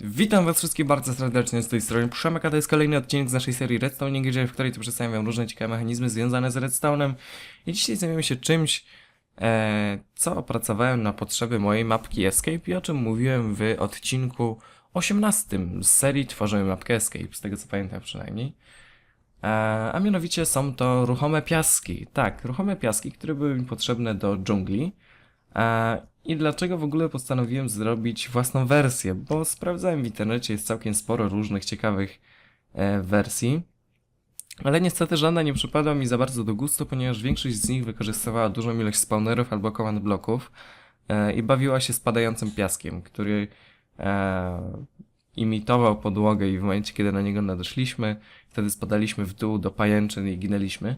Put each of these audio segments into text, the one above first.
Witam was wszystkich bardzo serdecznie z tej strony Przemek, a to jest kolejny odcinek z naszej serii Redstone Gdzie, w której tu przedstawiam różne ciekawe mechanizmy związane z Redstone'em. I dzisiaj zajmiemy się czymś, e, co opracowałem na potrzeby mojej mapki Escape i o czym mówiłem w odcinku 18 z serii Tworzymy mapkę Escape, z tego co pamiętam przynajmniej. E, a mianowicie są to ruchome piaski. Tak, ruchome piaski, które były mi potrzebne do dżungli. E, I dlaczego w ogóle postanowiłem zrobić własną wersję? Bo sprawdzałem w internecie, jest całkiem sporo różnych ciekawych e, wersji. Ale niestety żadna nie przypadła mi za bardzo do gustu, ponieważ większość z nich wykorzystywała dużą ilość spawnerów albo command bloków e, i bawiła się spadającym piaskiem, który e, imitował podłogę i w momencie, kiedy na niego nadeszliśmy, wtedy spadaliśmy w dół do pajęczyn i ginęliśmy.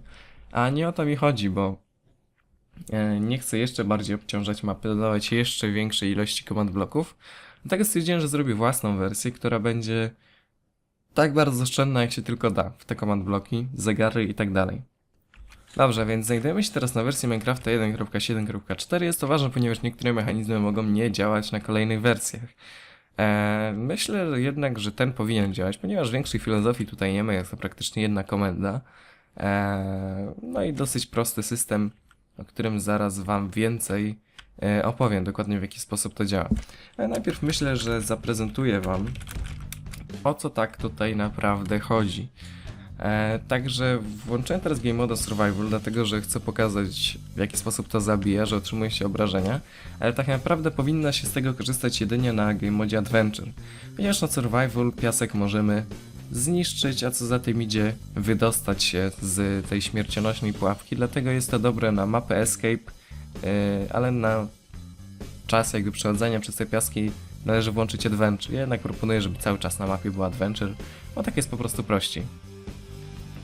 A nie o to mi chodzi, bo nie chcę jeszcze bardziej obciążać mapy, dodawać jeszcze większej ilości command bloków. Dlatego stwierdziłem, że zrobię własną wersję, która będzie tak bardzo oszczędna, jak się tylko da w te command bloki, zegary i tak dalej. Dobrze, więc znajdujemy się teraz na wersji Minecrafta 1.7.4. Jest to ważne, ponieważ niektóre mechanizmy mogą nie działać na kolejnych wersjach. E, myślę jednak, że ten powinien działać, ponieważ większej filozofii tutaj nie ma, jest to praktycznie jedna komenda. E, no i dosyć prosty system, o którym zaraz Wam więcej e, opowiem, dokładnie w jaki sposób to działa. Ale najpierw myślę, że zaprezentuję Wam, o co tak tutaj naprawdę chodzi. E, także włączyłem teraz Game Moda Survival, dlatego że chcę pokazać w jaki sposób to zabija, że otrzymuje się obrażenia, ale tak naprawdę powinna się z tego korzystać jedynie na Game Modzie Adventure. Ponieważ na Survival piasek możemy zniszczyć, a co za tym idzie, wydostać się z tej śmiercionośnej pułapki. Dlatego jest to dobre na mapę Escape, yy, ale na czas jakby przechodzenia przez te piaski należy włączyć Adventure. Ja jednak proponuję, żeby cały czas na mapie był Adventure, bo tak jest po prostu prościej.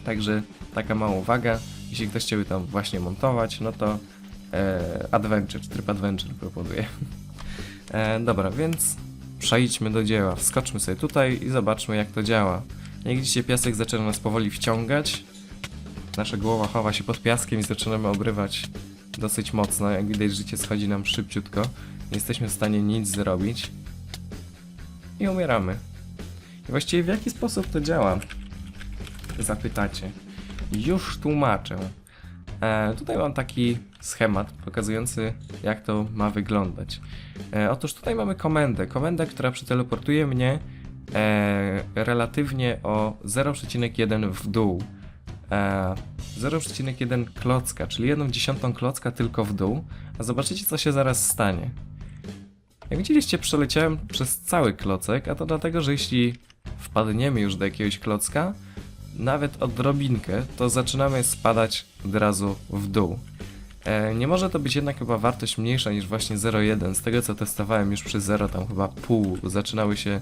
Także taka mała uwaga, jeśli ktoś chciałby tam właśnie montować, no to e, Adventure, tryb Adventure proponuję. E, dobra, więc przejdźmy do dzieła. Wskoczmy sobie tutaj i zobaczmy jak to działa. Jak widzicie piasek zaczyna nas powoli wciągać. Nasza głowa chowa się pod piaskiem i zaczynamy obrywać dosyć mocno. Jak widać życie schodzi nam szybciutko. Nie jesteśmy w stanie nic zrobić. I umieramy. I właściwie w jaki sposób to działa? Zapytacie. Już tłumaczę. E, tutaj mam taki schemat pokazujący jak to ma wyglądać. E, otóż tutaj mamy komendę. Komendę, która przeteleportuje mnie e, relatywnie o 0,1 w dół. E, 0,1 klocka, czyli 1 dziesiątą klocka tylko w dół. A zobaczycie co się zaraz stanie. Jak widzieliście przeleciałem przez cały klocek, a to dlatego, że jeśli wpadniemy już do jakiegoś klocka, nawet odrobinkę, to zaczynamy spadać od razu w dół. E, nie może to być jednak chyba wartość mniejsza niż właśnie 0,1. Z tego co testowałem już przy 0, tam chyba pół zaczynały się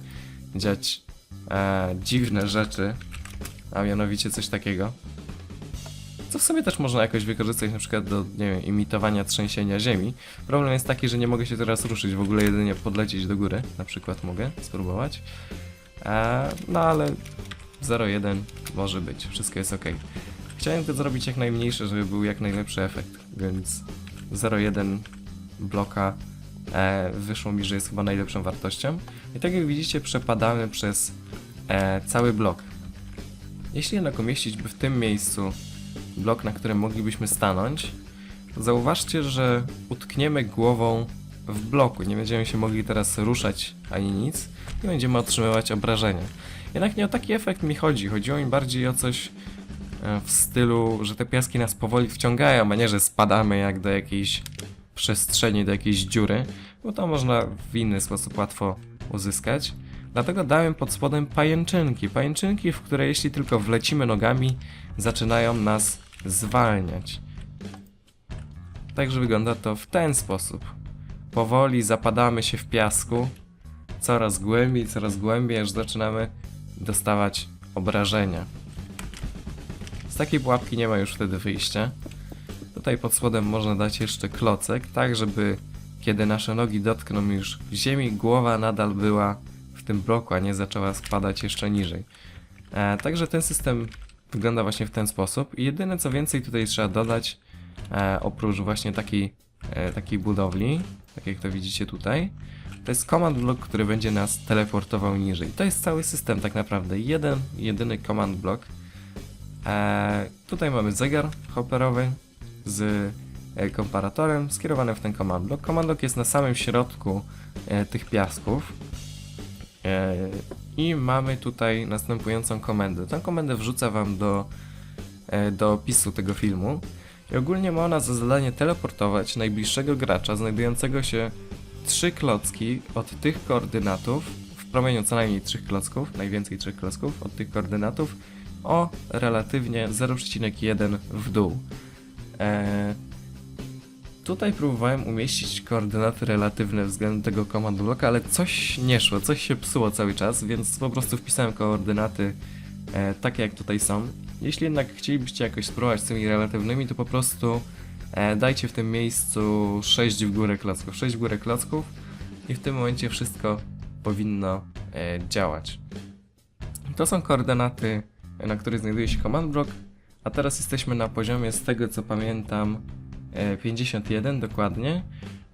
dziać e, dziwne rzeczy, a mianowicie coś takiego. Co w sumie też można jakoś wykorzystać na przykład do, nie wiem, imitowania trzęsienia ziemi. Problem jest taki, że nie mogę się teraz ruszyć, w ogóle jedynie podlecieć do góry, na przykład mogę spróbować. E, no ale 0,1 może być, wszystko jest ok. Chciałem to zrobić jak najmniejsze, żeby był jak najlepszy efekt, więc 0,1 bloka e, wyszło mi, że jest chyba najlepszą wartością. I tak jak widzicie, przepadamy przez e, cały blok. Jeśli jednak umieścić by w tym miejscu blok, na którym moglibyśmy stanąć, zauważcie, że utkniemy głową w bloku. Nie będziemy się mogli teraz ruszać ani nic i będziemy otrzymywać obrażenia. Jednak nie o taki efekt mi chodzi. Chodziło mi bardziej o coś e, w stylu, że te piaski nas powoli wciągają, a nie, że spadamy jak do jakiejś przestrzeni, do jakiejś dziury, bo to można w inny sposób łatwo uzyskać. Dlatego dałem pod spodem pajęczynki. Pajęczynki, w które jeśli tylko wlecimy nogami, zaczynają nas zwalniać. Także wygląda to w ten sposób. Powoli zapadamy się w piasku, coraz głębiej, coraz głębiej, aż zaczynamy dostawać obrażenia. Z takiej pułapki nie ma już wtedy wyjścia. Tutaj pod spodem można dać jeszcze klocek, tak żeby kiedy nasze nogi dotkną już ziemi, głowa nadal była w tym bloku, a nie zaczęła spadać jeszcze niżej. E, także ten system wygląda właśnie w ten sposób. I jedyne co więcej tutaj trzeba dodać, e, oprócz właśnie takiej, e, takiej budowli, tak jak to widzicie tutaj, to jest command block, który będzie nas teleportował niżej. To jest cały system tak naprawdę. Jeden, jedyny command block. E, tutaj mamy zegar hopperowy z e, komparatorem skierowany w ten command block. Command block jest na samym środku e, tych piasków. E, I mamy tutaj następującą komendę. Tę komendę wrzucę wam do, e, do opisu tego filmu. I ogólnie ma ona za zadanie teleportować najbliższego gracza znajdującego się trzy klocki od tych koordynatów, w promieniu co najmniej trzech klocków, najwięcej trzech klocków od tych koordynatów, o relatywnie 0,1 w dół. Eee, tutaj próbowałem umieścić koordynaty relatywne względem tego command blocka, ale coś nie szło, coś się psuło cały czas, więc po prostu wpisałem koordynaty e, takie jak tutaj są. Jeśli jednak chcielibyście jakoś spróbować z tymi relatywnymi, to po prostu dajcie w tym miejscu 6 w górę klocków, 6 w górę klocków i w tym momencie wszystko powinno e, działać. To są koordynaty, na których znajduje się command block, a teraz jesteśmy na poziomie, z tego co pamiętam, e, 51 dokładnie,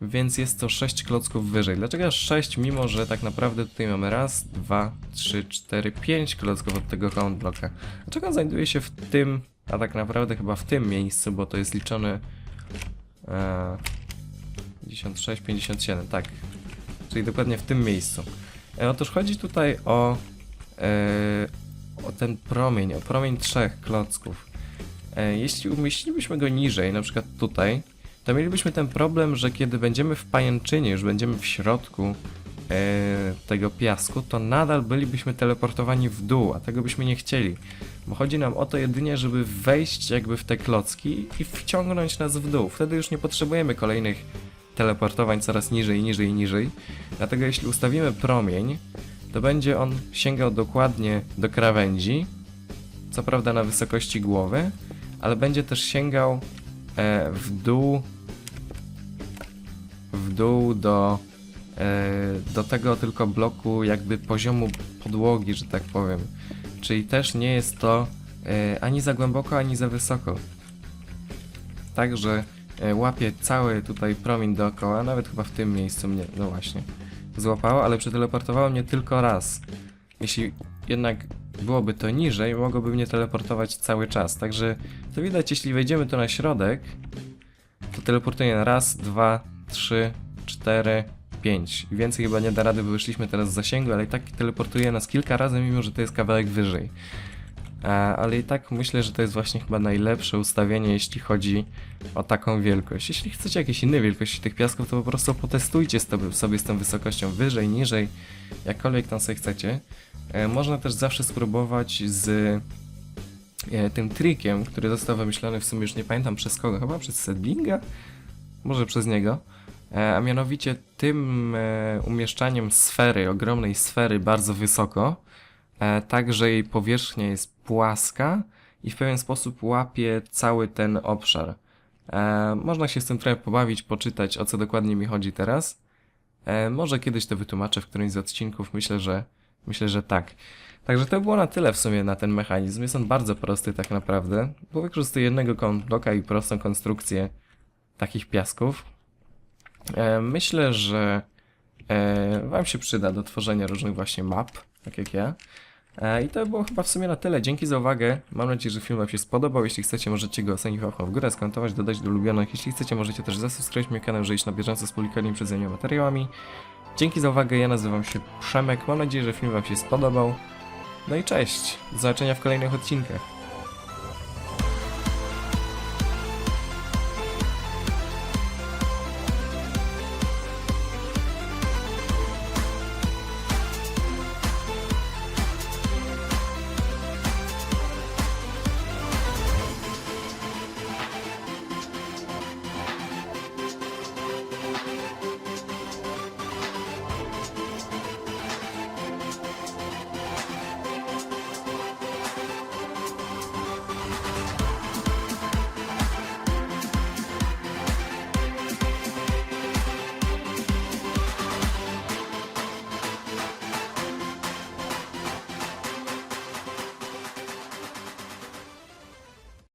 więc jest to 6 klocków wyżej. Dlaczego aż 6, mimo że tak naprawdę tutaj mamy raz, dwa, trzy, cztery, pięć klocków od tego command blocka. Dlaczego on znajduje się w tym, a tak naprawdę chyba w tym miejscu, bo to jest liczone e, 56, 57, tak. Czyli dokładnie w tym miejscu. E, otóż chodzi tutaj o, e, o ten promień, o promień trzech klocków. E, jeśli umieścilibyśmy go niżej, na przykład tutaj, to mielibyśmy ten problem, że kiedy będziemy w pajęczynie, już będziemy w środku e, tego piasku, to nadal bylibyśmy teleportowani w dół, a tego byśmy nie chcieli. Bo chodzi nam o to jedynie, żeby wejść jakby w te klocki i wciągnąć nas w dół. Wtedy już nie potrzebujemy kolejnych teleportowań coraz niżej, niżej, niżej. Dlatego jeśli ustawimy promień, to będzie on sięgał dokładnie do krawędzi, co prawda na wysokości głowy, ale będzie też sięgał e, w dół w dół do e, do tego tylko bloku jakby poziomu podłogi, że tak powiem. Czyli też nie jest to e, ani za głęboko, ani za wysoko. Także e, łapie cały tutaj promień dookoła, nawet chyba w tym miejscu mnie, no właśnie, złapało, ale przeteleportowało mnie tylko raz. Jeśli jednak byłoby to niżej, mogłoby mnie teleportować cały czas. Także to widać, jeśli wejdziemy tu na środek, to teleportuje raz, dwa, trzy, cztery, pięć. Więcej chyba nie da rady, bo wyszliśmy teraz z zasięgu, ale i tak teleportuje nas kilka razy, mimo że to jest kawałek wyżej. A, ale i tak myślę, że to jest właśnie chyba najlepsze ustawienie, jeśli chodzi o taką wielkość. Jeśli chcecie jakieś inne wielkości tych piasków, to po prostu potestujcie sobie z tą wysokością wyżej, niżej, jakkolwiek tam sobie chcecie. E, można też zawsze spróbować z e, tym trikiem, który został wymyślony w sumie już nie pamiętam przez kogo, chyba przez Sedlinga? Może przez niego. E, a mianowicie tym e, umieszczaniem sfery, ogromnej sfery bardzo wysoko, e, tak że jej powierzchnia jest płaska i w pewien sposób łapie cały ten obszar. Można się z tym trochę pobawić, poczytać o co dokładnie mi chodzi teraz. Może kiedyś to wytłumaczę w którymś z odcinków, myślę, że myślę, że tak. Także to było na tyle w sumie na ten mechanizm. Jest on bardzo prosty tak naprawdę, bo wykorzystuje jednego bloka i prostą konstrukcję takich piasków. E, myślę, że e, Wam się przyda do tworzenia różnych właśnie map, tak jak ja. E, I to było chyba w sumie na tyle. Dzięki za uwagę. Mam nadzieję, że film Wam się spodobał. Jeśli chcecie, możecie go ocenić łapką w górę, skomentować, dodać do ulubionych. Jeśli chcecie, możecie też zasubskrybować mój kanał, żeby iść na bieżąco z publikowanymi przeze mnie materiałami. Dzięki za uwagę. Ja nazywam się Przemek. Mam nadzieję, że film Wam się spodobał. No i cześć. Do zobaczenia w kolejnych odcinkach.